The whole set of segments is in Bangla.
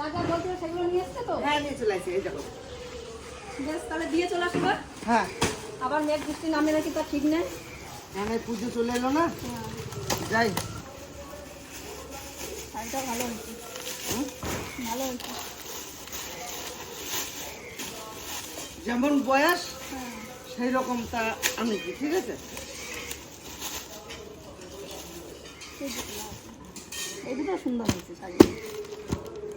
যা যা বলছিল সেগুলো নিয়ে এসছে তো? হ্যাঁ নিয়ে চলে আসি এই দেখো। বেশ তাহলে দিয়ে চলে আসবে হ্যাঁ। আবার মেঘ বৃষ্টি নামে নাকি ঠিক নেই। এখানে পুজো চলে এলো না? যাই। শাড়িটা ভালো হয়েছে? ভালো হয়েছে। যেমন বয়স হ্যাঁ। সেই রকম তা আমি কি ঠিক আছে? এই দুটো এই দুটো সুন্দর হয়েছে শাড়ি।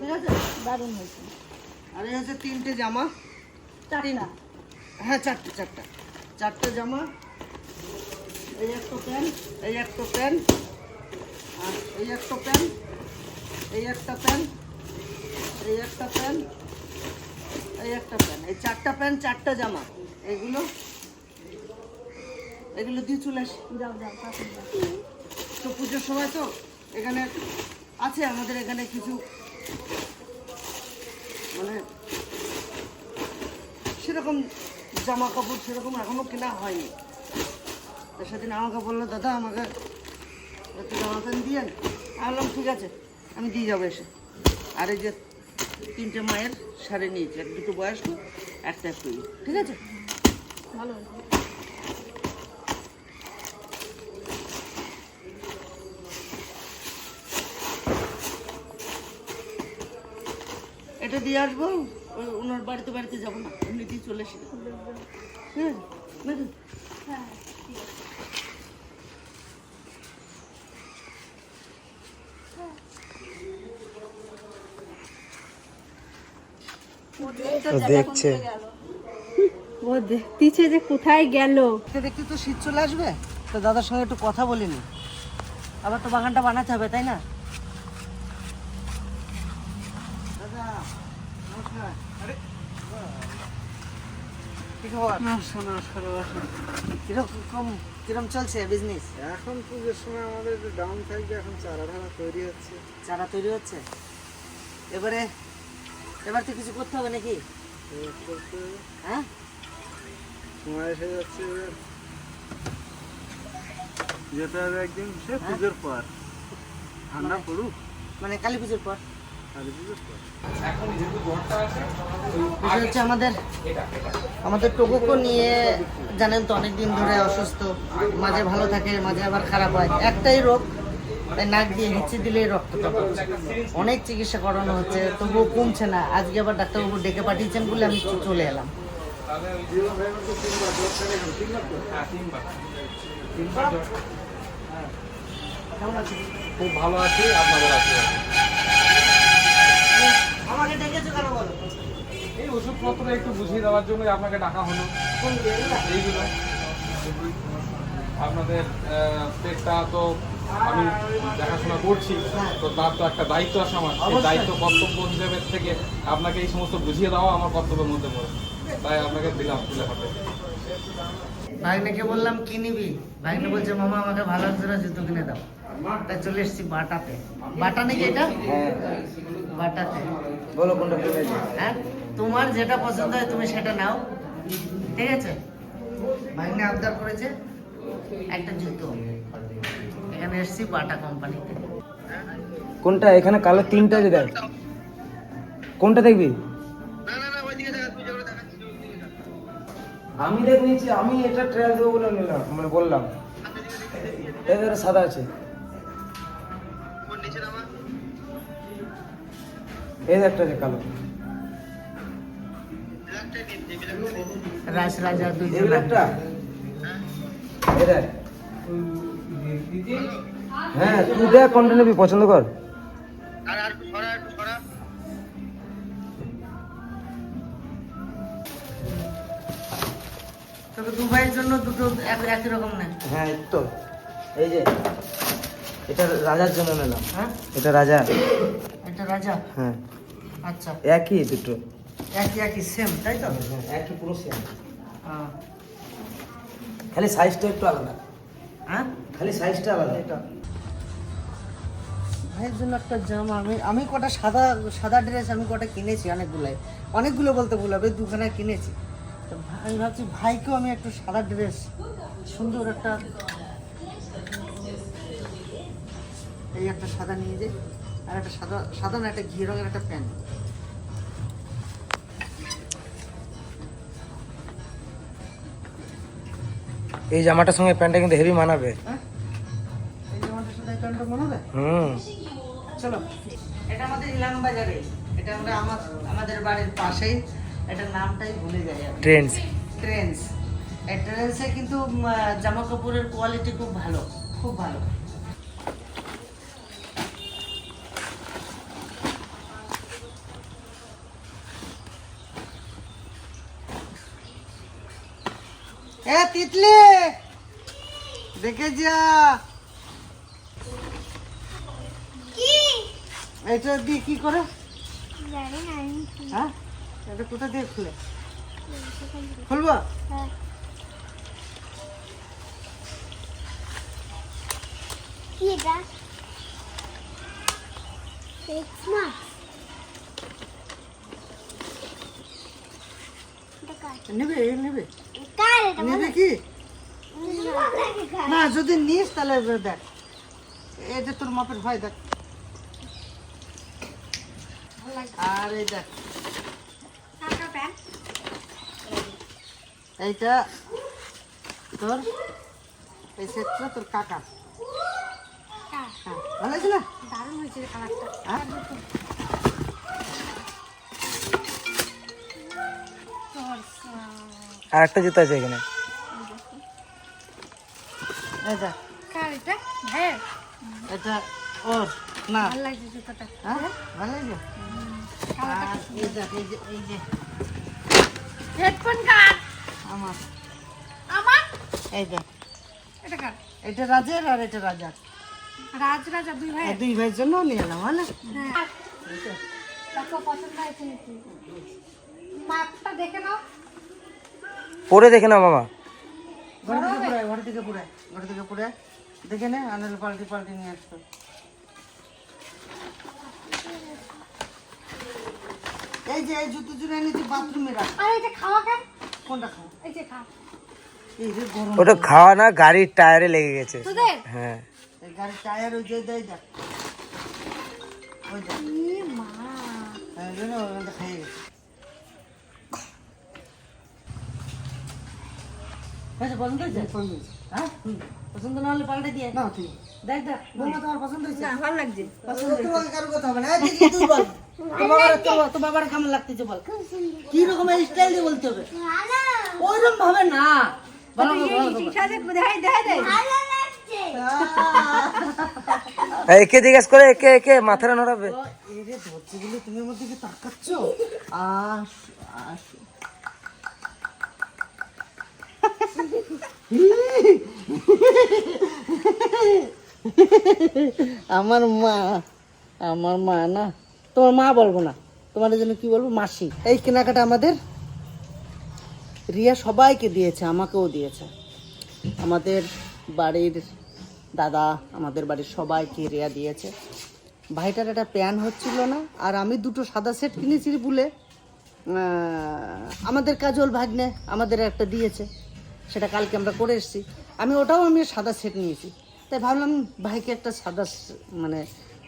ঠিক আছে? দারুণ হয়েছে। আর এই হচ্ছে তিনটে জামা। চারটা। হ্যাঁ চারটে চারটা। চারটে জামা এই একটা প্যান্ট এই একটা প্যান্ট আর এই একটা প্যান্ট এই একটা প্যান্ট এই একটা প্যান্ট এই একটা প্যান্ট। এই চারটা প্যান্ট চারটা জামা। এগুলো এগুলো দিয়ে চলে আসি। যাও যাও। তো পুজোর সময় তো এখানে আছে আমাদের এখানে কিছু মানে সেরকম জামা কাপড় সেরকম এখনও কেনা হয়নি। তো সেদিন আমাকে বলল, দাদা, আমাকে একটু জামা প্যান্ট আমি বললাম, ঠিক আছে, আমি দিয়ে যাব এসে। আর এই যে তিনটে মায়ের শাড়ি নিয়েছি, এক দুটো বয়স্ক, একটা একটু। ঠিক আছে? ভালো এটা দিয়ে আসব? ওই ওনার বাড়িতে বাড়িতে যাব না। এমনি দিয়ে চলে এসে হ্যাঁ নাকি? হ্যাঁ দেখছে ও দেখতিছে যে কোথায় গেল? দেখতে দেখতে তো শীত চলে আসবে? তো দাদার সঙ্গে একটু কথা বলিনি। আবার তো বাগানটা বানাতে হবে তাই না দাদা নমস্কার কি খবর নমস্কার নমস্কার কীরকম কীরকম চলছে বিজনেস এখন পুজোর সময় আমাদের একটু ডাউন থাকবে এখন চারা ধারা তৈরি হচ্ছে। চারা তৈরি হচ্ছে? এবারে এবার তো কিছু করতে হবে নাকি। হ্যাঁ? সময় এসে যাচ্ছে যেতে হবে একদিন সে হ্যাঁ? পুজোর পর। ঠান্ডা পড়ুক। মানে কালী পুজোর পর? হচ্ছে আমাদের আমাদের টোকুকো নিয়ে জানেন তো অনেক দিন ধরে অসুস্থ মাঝে ভালো থাকে মাঝে আবার খারাপ হয়। একটাই রোগ তাই নাক দিয়ে হিচি দিলেই রক্তটা পড়ছে অনেক চিকিৎসা করানো হচ্ছে তবুও কমছে না। আজকে আবার ডাক্তারবাবু ডেকে পাঠিয়েছেন বলে আমি চলে এলাম। খুব ভালো আছি আপনাদের আশীর্বাদ। আমাকে ডেকেছো কেন বলো? এই ওষুধপত্র একটু বুঝিয়ে দেওয়ার জন্যই আপনাকে ডাকা হলো? এইগুলো। আপনাদের পেটটা তো আমি দেখাশোনা করছি তো তার তো একটা দায়িত্ব আছে আমার। সেই দায়িত্ব কর্তব্য হিসেবে থেকে আপনাকে এই সমস্ত বুঝিয়ে দেওয়া আমার কর্তব্যের মধ্যে পড়ে। তাই আপনাকে দিলাম ভাগ্নেকে বললাম কি নিবি? ভাগ্নে বলছে মামা আমাকে ভালো জোড়া জুতো কিনে দাও। তাই চলে এসেছি বাটাতে। বাটা নাকি এটা? বাটাতে। বলো কোনটা হ্যাঁ তোমার যেটা পছন্দ হয় তুমি সেটা নাও। ঠিক আছে? ভাগ্নে আবদার করেছে একটা জুতো। এখানে এসেছি বাটা কোম্পানিতে। কোনটা? এখানে কালো তিনটা যে দেখ। কোনটা দেখবি? আমি দেখ নিয়েছি আমি এটা ট্রায়াল দেবো বলে নিলাম মানে বললাম। এদের সাদা আছে। এই একটা আছে কালো। রাজ রাজা দুই একটা। এই দেখ। হ্যাঁ তুই দেখ কোনটা নিবি পছন্দ কর। তবে দুবাইয়ের জন্য দুটো এক- একই রকম নেই হ্যাঁ তো। এই যে এটা রাজার জন্য নিলাম। হ্যাঁ? এটা রাজা এটা রাজা? হ্যাঁ। আচ্ছা। একই দুটো। একই একই সেম তাই তো? হ্যাঁ একই পুরো সেম হ্যাঁ। খালি সাইজটা একটু আলাদা। হ্যাঁ? খালি সাইজটা আলাদা। এটা। ভাইয়ের জন্য একটা জামা। আমি আমি কটা সাদা সাদা ড্রেস আমি কটা কিনেছি অনেকগুলাই অনেকগুলো বলতে ভুল হবে দুখানা কিনেছি। তো আমি ভাবছি ভাইকেও আমি একটু সাদা ড্রেস সুন্দর একটা এই একটা সাদা নিয়ে যাই। আর একটা সাদা সাদা না একটা ঘি রঙের একটা প্যান্ট এই জামাটার সঙ্গে প্যান্টটা কিন্তু হেভি মানাবে। হ্যাঁ? এই জামাটার সাথে প্যান্টটা হুম। চলো। এটা আমাদের ইলাম বাজারে। এটা আমরা আমাদের বাড়ির পাশেই। এটার নামটাই ভুলে যাই ট্রেন্ডস ট্রেন্স এই ট্রেন্সে কিন্তু জামা কাপড়ের কোয়ালিটি খুব ভালো। খুব ভালো। এ তিতলি! দেখে যা কি? এটা দিয়ে কি করে? জানি না হ্যাঁ? এটা কোথা দিয়ে খুলে? খুলবো? হ্যাঁ। কি এটা? ফেস মাস্ক নেবে নেবে। নেবে কি? না যদি নিস তাহলে দেখ। এটা তোর মাপের ভাই দেখ। আর এই দেখ। এইটা তোর এই সেটটা তোর কাকা হ্যাঁ ভালো লাগছে দারুণ হয়েছে কালারটা। আর একটা জুতো আছে এখানে। কার এটা? হ্যাঁ। এটা ওর। না। ভালো লাগছে জুতোটা। হ্যাঁ? ভালো লাগছে? এই যে এই যে। হেডফোন কার? আমার। আমার? এই দেখ। এটা কার? এটা রাজের আর এটা রাজার। রাজ রাজা দুই ভাই? দুই ভাইয়ের জন্য নিয়ে এলাম হলে হ্যাঁ। দেখো পছন্দ হয়েছে নাকি? মাপটা দেখে নাও। পরে দেখে নাও মামা ঘর থেকে পুরায় ঘর থেকে পুরায় ঘর থেকে পুরায় দেখে নে আনালে পাল্টি পাল্টি নিয়ে আসতো এই যে এই জুতো জুড়ে এনেছি বাথরুমে রাখ আর এটা খাওয়া কেন কোনটা খাও এই যে খা এই যে গরম ওটা খাওয়া না গাড়ির টায়ারে লেগে গেছে হ্যাঁ গাড়ির টায়ার ওই যে দেয় মা হ্যাঁ ওখানটা গেছে হয়েছে? পছন্দ হয়েছে। হ্যাঁ? পছন্দ না হলে পাল্টে দিয়ে। না ঠিক। দেখ দেখ বৌমা তোমার পছন্দ হয়েছে? ভালো লাগছে। পছন্দ তোমাকে কারও কথা হবে না। তুই বল। তো বাবার তো- তো বাবার কেমন লাগতেছে বল? কি রকম স্টাইল দিয়ে বলতে হবে? ওইরকম ভাবে না। একে জিজ্ঞেস করে একে একে মাথাটা নড়াবে। তুমি আমার দিকে তাকাচ্ছ। আস আস। আমার মা আমার মা না, তোমার মা বলব না তোমার জন্য কি বলব? মাসি। এই কেনাকাটা আমাদের, রিয়া সবাইকে দিয়েছে, আমাকেও দিয়েছে। আমাদের বাড়ির দাদা, আমাদের বাড়ির সবাইকে রিয়া দিয়েছে। ভাইটার একটা প্যান হচ্ছিল না, আর আমি দুটো সাদা সেট কিনেছি বলে। আমাদের কাজল ভাগ্নে আমাদের একটা দিয়েছে। সেটা কালকে আমরা করে এসেছি। আমি ওটাও আমি সাদা সেট নিয়েছি। তাই ভাবলাম ভাইকে একটা সাদা মানে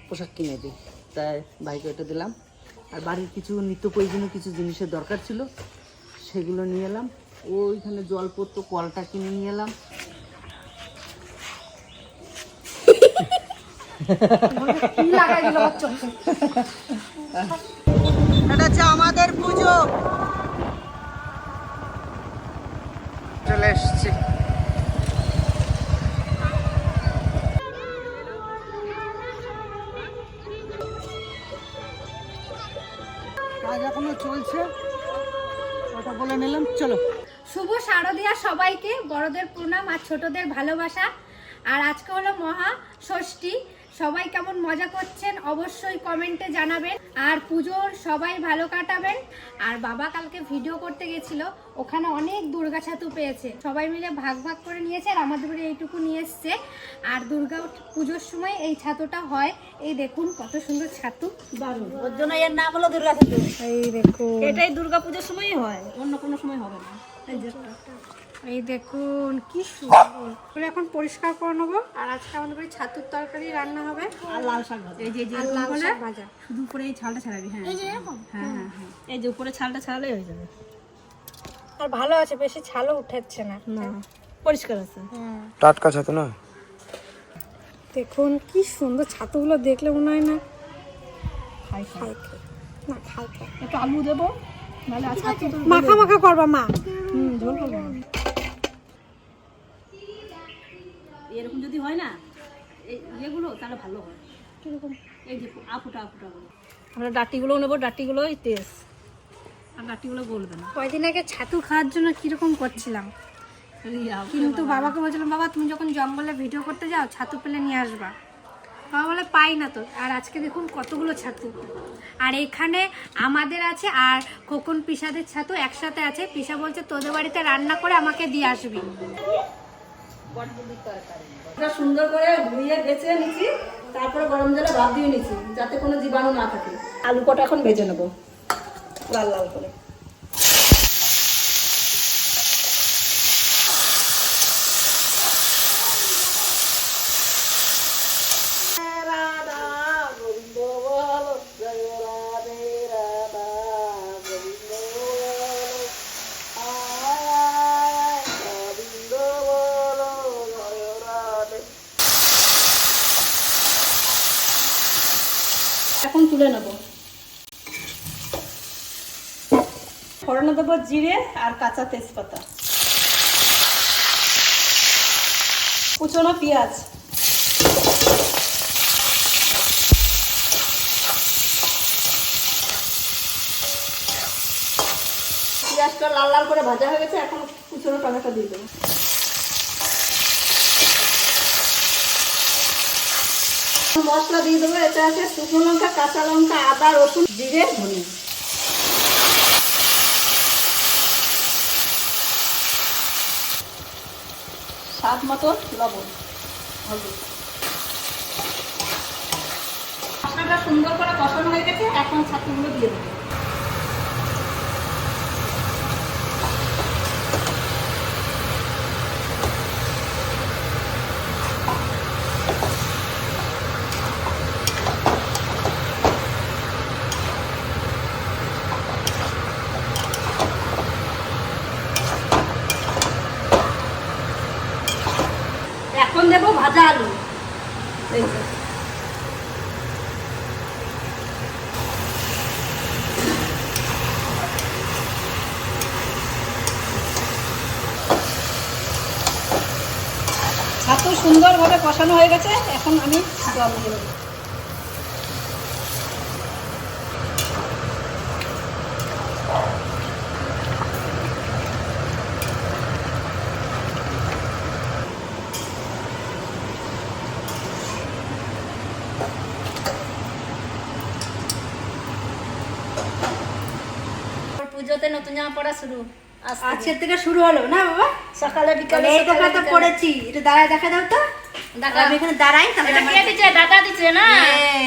পোশাক কিনে দিই। তাই ভাইকে ওটা দিলাম। আর বাড়ির কিছু নিত্য প্রয়োজনীয় কিছু জিনিসের দরকার ছিল সেগুলো নিয়ে এলাম। ওইখানে জলপত্র কলটা কিনে নিয়ে এলাম। এটা হচ্ছে আমাদের পুজো। চলে এসছি। কাজ এখনও চলছে। ওটা বলে নিলাম চলো। শুভ শারদিয়া সবাইকে বড়দের প্রণাম আর ছোটদের ভালোবাসা। আর আজকে হলো মহা ষষ্ঠী। সবাই কেমন মজা করছেন অবশ্যই কমেন্টে জানাবেন। আর পুজোর সবাই ভালো কাটাবেন। আর বাবা কালকে ভিডিও করতে গেছিল ওখানে অনেক দুর্গা ছাতু পেয়েছে। সবাই মিলে ভাগ ভাগ করে নিয়েছে আর আমাদের বাড়ি এইটুকু নিয়ে এসছে। আর দুর্গা পুজোর সময় এই ছাতুটা হয়। এই দেখুন কত সুন্দর ছাতু। দারুণ। ওর জন্য এর নাম হলো দুর্গা ঠাকুর এই দেখুন। এটাই দুর্গা পুজোর সময়ই হয়। অন্য কোনো সময় হবে না। এই দেখুন কি সুন্দর। এখন পরিষ্কার করে নেব। আর আজকে আমাদের বাড়ি ছাতুর তরকারি রান্না হবে। আর লাল শাক ভাজা। এই যে লাল শাক ভাজা। শুধু উপরে এই ছালটা ছাড়াবি হ্যাঁ। এই যে এরকম? হ্যাঁ হ্যাঁ হ্যাঁ। এই যে উপরে ছালটা ছাড়ালেই হয়ে যাবে। আর ভালো আছে বেশি ছালও উঠাচ্ছে না। না পরিষ্কার আছে। টাটকা ছাতু না? দেখুন কি সুন্দর ছাতুগুলো দেখলে মনে হয় না। খাই খাই। না খাই খাই একটু আলু দেবো মাখা মাখা করবা মা। হুম ঝোল করব এরকম যদি হয় না? এই ইয়েগুলো তাহলে ভালো হয়। কীরকম? এই যে আপুটা আপুটা গুলো আমরা ডাটিগুলো নেব ডাটিগুলোই তেজ। আর ডাটিগুলো গলবে না। কয়দিন আগে ছাতু খাওয়ার জন্য কীরকম করছিলাম? কিন্তু বাবাকে বলছিলাম বাবা তুমি যখন জঙ্গলে ভিডিও করতে যাও ছাতু পেলে নিয়ে আসবা। বাবা বলে পাই না তো। আর আজকে দেখুন কতগুলো ছাতু। আর এখানে আমাদের আছে আর খোকন পিসাদের ছাতু একসাথে আছে। পিসা বলছে তোদের বাড়িতে রান্না করে আমাকে দিয়ে আসবি। এটা সুন্দর করে ধুয়ে বেছে নিচ্ছি তারপরে গরম জলে ভাত দিয়ে নিচ্ছি যাতে কোনো জীবাণু না থাকে। আলু কটা এখন ভেজে নেব? লাল লাল করে এখন তুলে নেব ফোড়নে দেবো জিরে আর কাঁচা তেজপাতা। কুচনো পেঁয়াজ। পেঁয়াজটা লাল লাল করে ভাজা হয়ে গেছে, এখন কুচনো টমেটো দিয়ে দেবো। মশলা দিয়ে দেবো এটা আছে শুকনো লঙ্কা, কাঁচা লঙ্কা, আদা, রসুন, জিরে ধনে স্বাদ মতো লবণ। হলুদ। সুন্দর করে কষানো হয়ে গেছে এখন ছাত্রগুলো দিয়ে দেবো। দেবো ভাজা আলু। ছাতু সুন্দরভাবে কষানো হয়ে গেছে এখন আমি জল দিয়ে দেবো। পুজোতে নতুন জামা পড়া শুরু। আজকে আজকে থেকে শুরু হলো না বাবা? সকালে বিকালে এই কথা তো পড়েছি। একটু দাঁড়ায় দেখা দাও তো। আমি এখানে দাঁড়াই তাহলে এটা কে দিচ্ছে? দাদা দিচ্ছে না?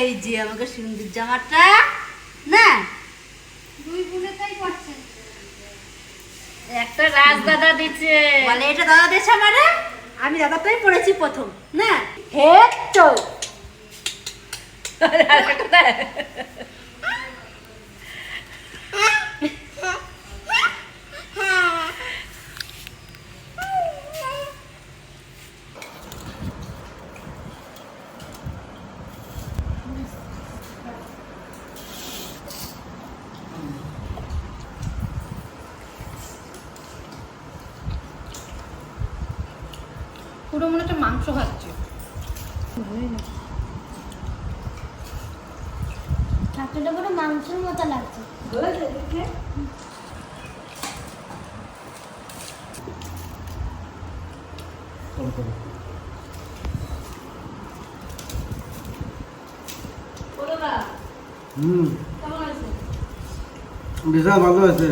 এই যে আমাকে সুন্দর জামাটা না? দুই বোনেরটাই করছে একটা রাজ দাদা দিচ্ছে। মানে এটা দাদা দিয়েছে আমারে? আমি দাদাটাই পড়েছি প্রথম না? হে তো। পুরো মনে হচ্ছে মাংস খাচ্ছে। ছাতুটা পুরো মাংসের মতো লাগছে। হুম। বিশাল ভালো আছে।